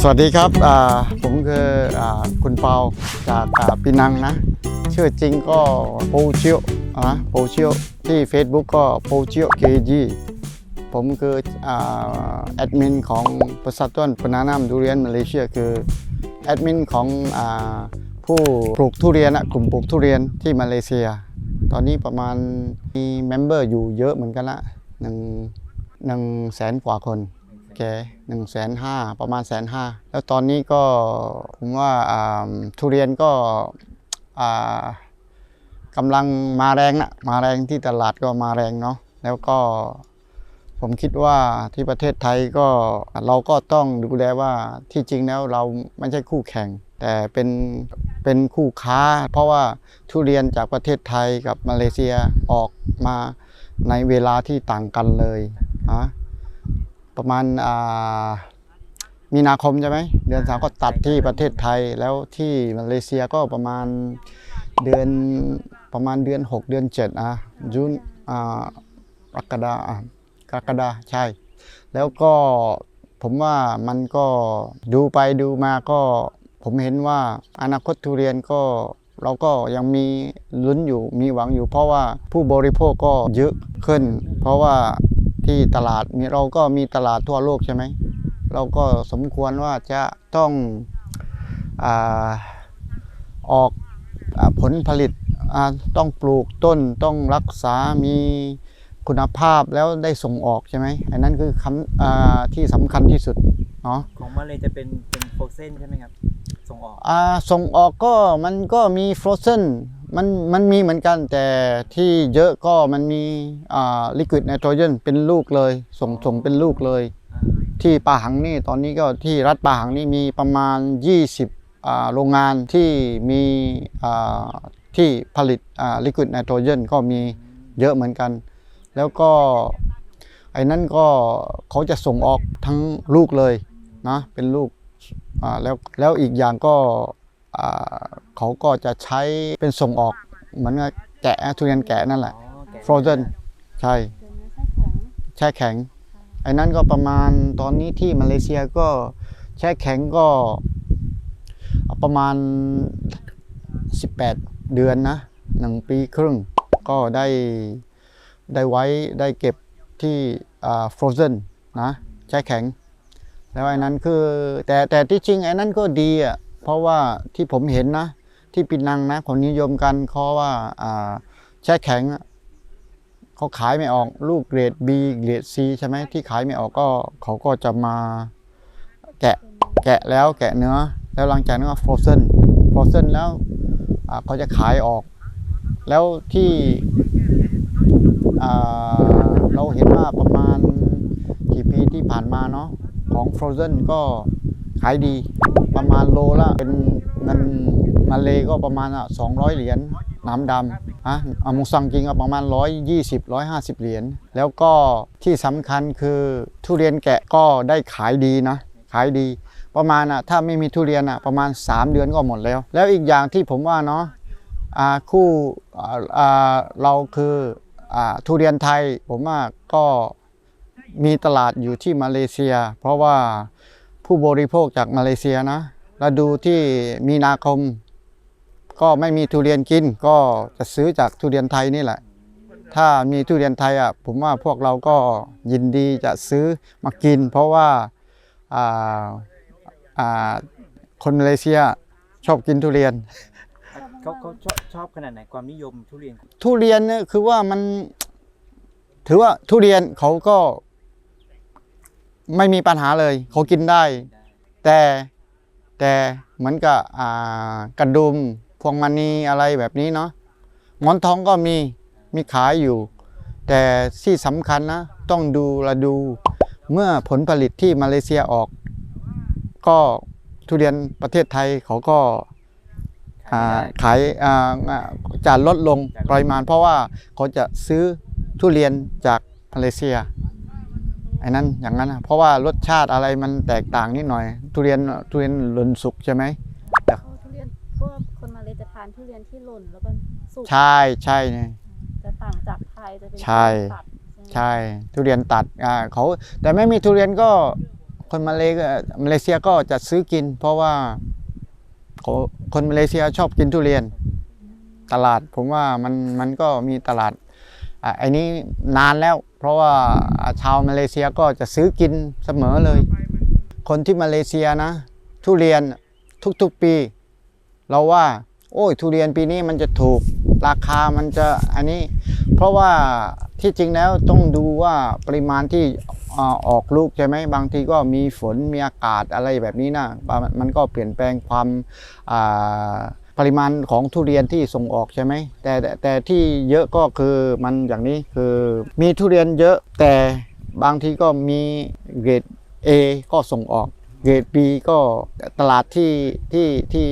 สวัสดีครับผมคืออคุณเปาจากปีนังนะชื่อจริงก็โปเชียวนะโปเชียวที่ Facebook ก็โปเชียวเคจีผมคือแอดมินของบริษัทต้นปนานามดูเรียนมาเลเซียคือแอดมินของอผู้ปลูกทุเรียนอะกลุ่มปลูกทุเรียนที่มาเลเซีย ตอนนี้ประมาณมีเมมเบอร์อยู่เยอะเหมือนกันละหนึ่งหนึ่งแสนกว่าคน แกหนึ่งแสนห้าประมาณแสนห้าแล้วตอนนี้ก็ผมว่าทุเรียนก็กำลังมาแรงนะมาแรงที่ตลาดก็มาแรงเนาะแล้วก็ผมคิดว่าที่ประเทศไทยก็เราก็ต้องดูแลว่าที่จริงแล้วเราไม่ใช่คู่แข่ง แต่เป็นเป็นคู่ค้า เพราะว่าทุเรียนจากประเทศไทยกับมาเลเซียออกมาในเวลาที่ต่างกันเลยนะ ประมาณมีนาคมใช่ไหมเดือนสามก็ตัดที่ประเทศไทยแล้วที่มาเลเซียก็ประมาณเดือนประมาณเดือน 6 เดือน7อะจุนอ่ากรกฎาอะกรกฎาใช่ แล้วก็ผมว่ามันก็ดูไปดูมาก็ผมเห็นว่าอนาคตทุเรียนก็เราก็ยังมีลุ้นอยู่มีหวังอยู่ เพราะว่าผู้บริโภคก็เยอะขึ้น เพราะว่า ที่ตลาดมีเราก็มีตลาดทั่วโลกใช่ไหม เราก็สมควรว่าจะต้องอาออกอาผลผลิตอ่าต้องปลูกต้นต้องรักษามีคุณภาพแล้วได้ส่งออกใช่ไหมอันนั้นคือคำอ่าที่สำคัญที่สุดเนาะของมาเลยจะเป็นเป็นโฟรเซนใช่ไหมครับส่งออกอ่าส่งออกก็มันก็มีฟรอเซน มันมันมีเหมือนกันแต่ที่เยอะก็มันมีอ่าลิควิดไนโตรเจนเป็นลูกเลย ส่งส่งเป็นลูกเลยอ่าที่ปาหังนี่ตอนนี้ก็ที่รัฐปาหังนี่มีประมาณ 20อ่าโรงงานที่มีอ่าที่ผลิตลิควิดไนโตรเจนก็มีเยอะเหมือนกัน แล้วก็ไอ้นั่นก็เขาจะส่งออกทั้งลูกเลยนะเป็นลูกอ่าแล้วแล้วอีกอย่างก็อ่า เขาก็จะใช้เป็นส่งออกเหมือนกับแกะทุเรียนแกะนั่นแหละอ๋อแกะ frozen ใช่เดี๋ยวนะใช่แข็งแช่แข็งไอ้นั้นก็ประมาณตอนนี้ที่มาเลเซียก็แช่แข็งก็ประมาณ 18 เดือนนะหนึ่งปีครึ่งก็ได้ได้ไว้ได้เก็บที่อ่า frozen นะแช่แข็ง แล้วไอ้นั้นคือแต่แต่ที่จริงไอ้นั้นก็ดีอะ เพราะว่าที่ผมเห็นนะ ที่ปินังนะคนนิยมกันเพราะว่าแช่แข็งเขาขายไม่ออกลูกเกรด B เกรด C ใช่ไหมที่ขายไม่ออกก็เขาก็จะมาแกะแกะแล้วแกะเนื้อ แล้วหลังจากนั้นก็ frozen frozen แล้วเขาจะขายออก แล้วที่เราเห็นว่าประมาณกี่ปีที่ผ่านมาเนาะของ frozen ก็ ขายดีประมาณโลละเป็นเงินมาเลก็ประมาณอะ200เหรียญน้ำดำอะอามุซังกิงก็ประมาณ 120 150 เหรียญแล้วก็ที่สำคัญคือทุเรียนแกะก็ได้ขายดีนะ ขายดีประมาณอะถ้าไม่มีทุเรียนอะประมาณ 3 เดือนก็หมดแล้ว แล้วอีกอย่างที่ผมว่าเนาะอ่าคู่อ่าเราคืออ่าทุเรียนไทยผมว่าก็มีตลาดอยู่ที่มาเลเซีย เพราะว่า ผู้บริโภคจากมาเลเซียนะเราดูที่มีนาคม ก็ไม่มีทุเรียนกิน ก็จะซื้อจากทุเรียนไทยนี่แหละ ถ้ามีทุเรียนไทยอะผมว่าพวกเราก็ยินดีจะซื้อมากิน เพราะว่าอ่าอ่าคนมาเลเซียชอบกินทุเรียนเขาเขาชอบชอบขนาดไหนความนิยมทุเรียน ทุเรียนเนี่ยคือว่ามันถือว่าทุเรียนเขาก็ ไม่มีปัญหาเลยเขากินได้ แต่แต่เหมือนกับกระดุมพวงมณีอะไรแบบนี้เนาะหมอนทองก็มีมีขายอยู่ แต่ที่สำคัญนะ ต้องดูระดู เมื่อผลผลิตที่มาเลเซียออก ก็ทุเรียนประเทศไทยเขาก็ขายอ่าอ่าจะลดลงปริมาณ เพราะว่าเขาจะซื้อทุเรียนจากมาเลเซีย ไอ้นั้นอย่างนั้นนะเพราะว่ารสชาติอะไรมันแตกต่างนิดหน่อย ทุเรียนทุเรียนหล่นสุกใช่ไหมเขาทุเรียนพวกคนมาเลยจะทานทุเรียนที่หล่นแล้วก็สุกใช่ใช่เนี่ยจะต่างจากไทยจะเป็นใช่ตัดไหมใช่ทุเรียนตัดอ่าเขาแต่ไม่มีทุเรียนก็คนมาเลก็มาเลเซียก็จะซื้อกิน เพราะว่าคนคนมาเลเซียชอบกินทุเรียน ตลาดผมว่ามันมันก็มีตลาด อะไอ้นี้นานแล้ว เพราะว่าชาวมาเลเซียก็จะซื้อกินเสมอเลย คนที่มาเลเซียนะ ทุเรียนทุกๆปี เราว่าโอ้ยทุเรียนปีนี้มันจะถูกราคามันจะอันนี้ เพราะว่าที่จริงแล้วต้องดูว่าปริมาณที่อ่าออกลูกใช่ไหมบางทีก็มีฝนมีอากาศอะไรแบบนี้นะมันมันก็เปลี่ยนแปลงความอ่าป ริมาณของทุเรียนที่ส่งออกใช่ไหมแต่แต่แต่ที่เยอะก็คือมันอย่างนี้คือมีทุเรียนเยอะแต่บางทีก็มีเกรด A ก็ส่งออก เกรด B ก็ตลาดที่ที่ที่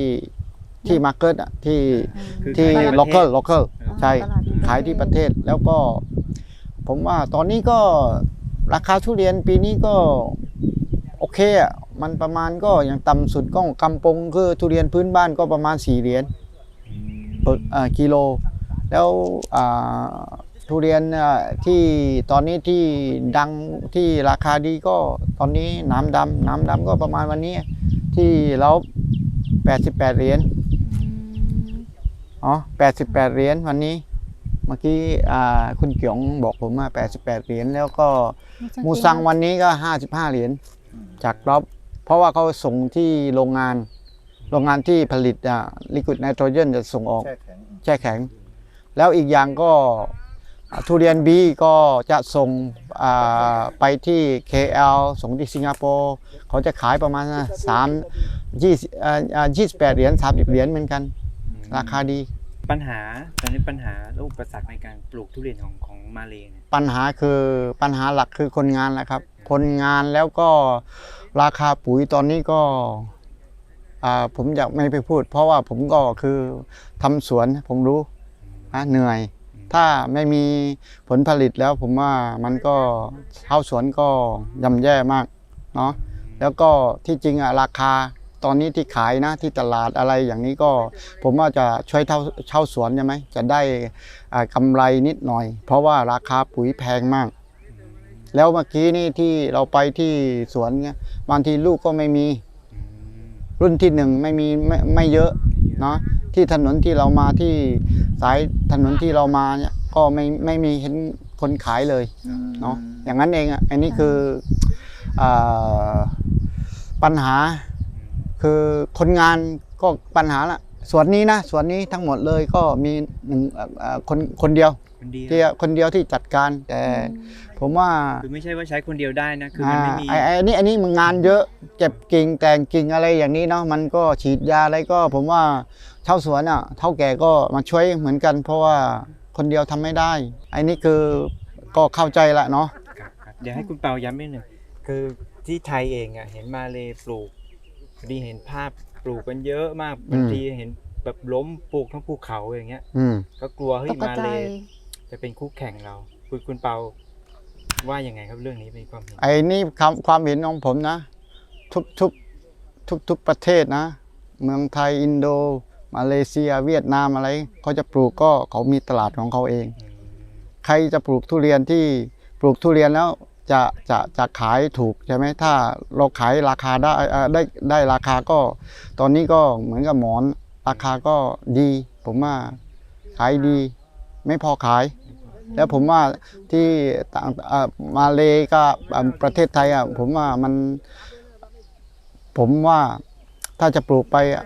ที่มาร์เก็ตอะที่คือที่ขายในประเทศ local local ใช่ตลาดที่ขายที่ประเทศแล้วก็ ผมว่าตอนนี้ก็ราคาทุเรียนปีนี้ก็โอเคอะ มันประมาณก็อย่างต่ำสุดก็กำปงคือทุเรียนพื้นบ้านก็ประมาณ4เหรียญอืมต่ออ่ากิโล แล้วอ่าทุเรียนอะที่ตอนนี้ที่ดังที่ราคาดีก็ตอนนี้น้ำดำน้ำดำก็ประมาณวันนี้ที่เรา88เหรียญอ๋อ88เหรียญวันนี้เมื่อกี้อ่าคุณเกียงบอกผมว่า88เหรียญแล้วก็มูซังวันนี้ก็ 55เหรียญจากรอบเพ ราะว่าเขาส่งที่โรงงาน โรงงานที่ผลิตอ่าลิควิดไนโตรเจนจะส่งออกแช่แข็งแช่แข็ง แล้วอีกอย่างก็อ่าทุเรียนบีก็จะส่งอ่าไปที่ KL ส่งที่สิงคโปร์เขาจะขายประมาณ3 20อ่า28เหรียญ30เหรียญเหมือนกัน ราคาดี ปัญหาตอนนี้ปัญหาและอุปสรรคในการปลูกทุเรียนของของมาเลเนี่ยปัญหาคือปัญหาหลักคือคนงานแหละครับ คนงานแล้วก็ ราคาปุ๋ยตอนนี้ก็อ่าผมอยากไม่ไปพูด เพราะว่าผมก็คือทำสวนผมรู้นะเหนื่อย ถ้าไม่มีผลผลิตแล้วผมว่ามันก็ชาวสวนก็ย่ำแย่มากเนาะแล้วก็ที่จริงอะราคาตอนนี้ที่ขายนะที่ตลาดอะไรอย่างนี้ก็ผมว่าจะช่วยเท่าเช่าสวนใช่ไหมจะได้อ่ากำไรนิดหน่อย เพราะว่าราคาปุ๋ยแพงมาก แล้วเมื่อกี้นี่ที่เราไปที่สวนเนี่ยบางทีลูกก็ไม่มี รุ่นที่หนึ่งไม่มีไม่ไม่เยอะเนาะที่ถนนที่เรามาที่สายถนนที่เรามาเนี่ยก็ไม่ไม่มีเห็นคนขายเลยเนาะอย่างนั้นเองอะอันนี้คืออปัญหาคือคนงานก็ปัญหาละส่วนนี้นะส่วนนี้ทั้งหมดเลยก็มีหนึ่งคนคนเดียว คนเดียวที่คนเดียวที่จัดการแต่ผมว่าคือไม่ใช่ว่าใช้คนเดียวได้นะคือมันไม่มีอ่าไอ้ไอ้นี่อันนี้มันงานเยอะเก็บกิ่งแต่งกิ่งอะไรอย่างนี้เนาะมันก็ฉีดยาอะไรก็ ผมว่าเช่าสวนอะเท่าแก่ก็มาช่วยเหมือนกัน เพราะว่าคนเดียวทำไม่ได้ไอ้นี่คือก็เข้าใจละเนาะครับครับเดี๋ยวให้คุณเปาย้ำนิดหนึ่งคือที่ไทยเองอะเห็นมาเลปลูกพอดีเห็นภาพปลูกกันเยอะมากบางทีเห็นแบบล้มปลูกทั้งภูเขาอย่างเงี้ยอืมก็กลัวเฮ้ยตกมาใจเล จะเป็นคู่แข่งเรา คุณคุณเปาว่ายังไงครับเรื่องนี้เป็นความเห็นไอ้นี่ความความเห็นของผมนะ ทุกทุกทุกทุกประเทศนะ เมืองไทยอินโด มาเลเซีย เวียดนามอะไรเขาจะปลูกก็เขามีตลาดของเขาเองอืมใครจะปลูกทุเรียนที่ปลูกทุเรียนแล้วจะจะจะขายถูกใช่ไหมถ้าเราขายราคาได้เอ่อได้ได้ราคาก็ ตอนนี้ก็เหมือนกับหมอน ราคาก็ดี ผมว่าขายดี ไม่พอขาย แล้วผมว่าที่ต่างเอ่อมาเลก็เอ่อประเทศไทยอะผมว่ามัน ผมว่าถ้าจะปลูกไปอะ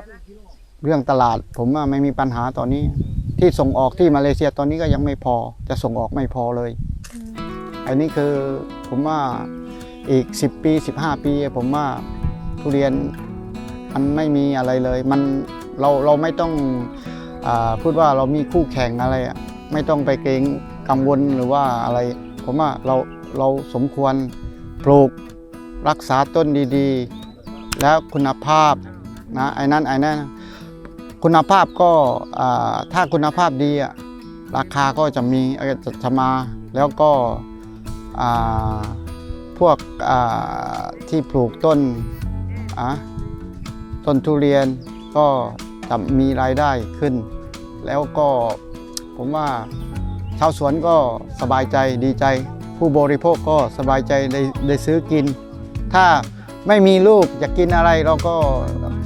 เรื่องตลาด ผมว่าไม่มีปัญหาตอนนี้ ที่ส่งออกที่มาเลเซียตอนนี้ก็ยังไม่พอ จะส่งออกไม่พอเลย อันนี้คือผมว่าอีก 10 ปี 15 ปี ผมว่าทุเรียนมันไม่มีอะไรเลย มันเราเราไม่ต้องอาพูดว่าเรามีคู่แข่งอะไรอะไม่ต้องไปเกรง กังวลหรือว่าอะไร ผมว่าเราเราสมควรปลูกรักษาต้นดีๆ แล้วคุณภาพนะไอ้นั้นไอ้นั้นคุณภาพก็ถ้าคุณภาพดีราคาก็จะมีเอ่อจะจะมาแล้วก็พวกที่ปลูกต้นต้นทุเรียนก็จะมีรายได้ขึ้น แล้วก็ผมว่า ชาวสวนก็สบายใจดีใจ ผู้บริโภคก็สบายใจได้ได้ซื้อกิน ถ้าไม่มีลูกอยากกินอะไรเราก็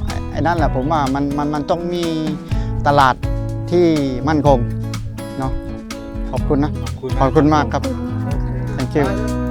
ไอ้ไอ้นั่นแหละผมว่ามันมันมันต้องมีตลาดที่มั่นคงเนาะขอบคุณนะ ขอบคุณขอบคุณมากครับขอบคุณค่ะ thank you